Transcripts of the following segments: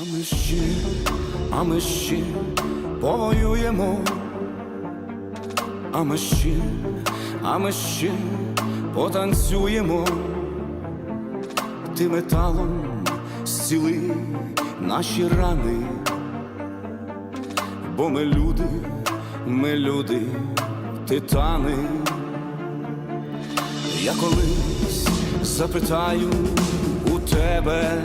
А ми ще, а ми ще повоюємо, а ми ще, а ми ще потанцюємо, ти металом зціли наші рани, бо ми люди, ми люди, титани. Я колись запитаю у тебе.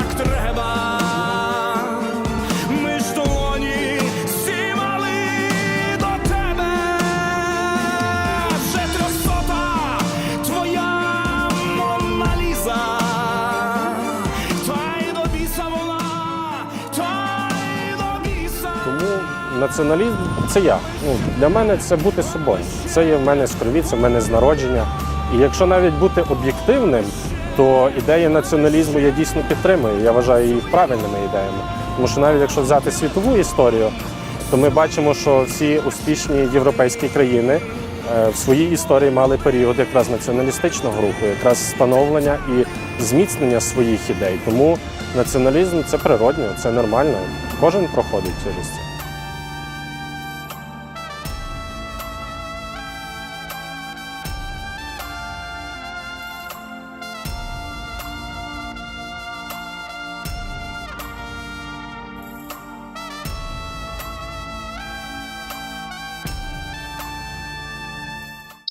націоналізм це я. Ну, для мене це бути собою. Це є в мене з крові, це в мене з народження. І якщо навіть бути об'єктивним, то ідеї націоналізму я дійсно підтримую. Я вважаю їх правильними ідеями. Тому що навіть якщо взяти світову історію, то ми бачимо, що всі успішні європейські країни е, в своїй історії мали період якраз націоналістичного руху, якраз становлення і зміцнення своїх ідей. Тому націоналізм це природньо, це нормально. Кожен проходить через це.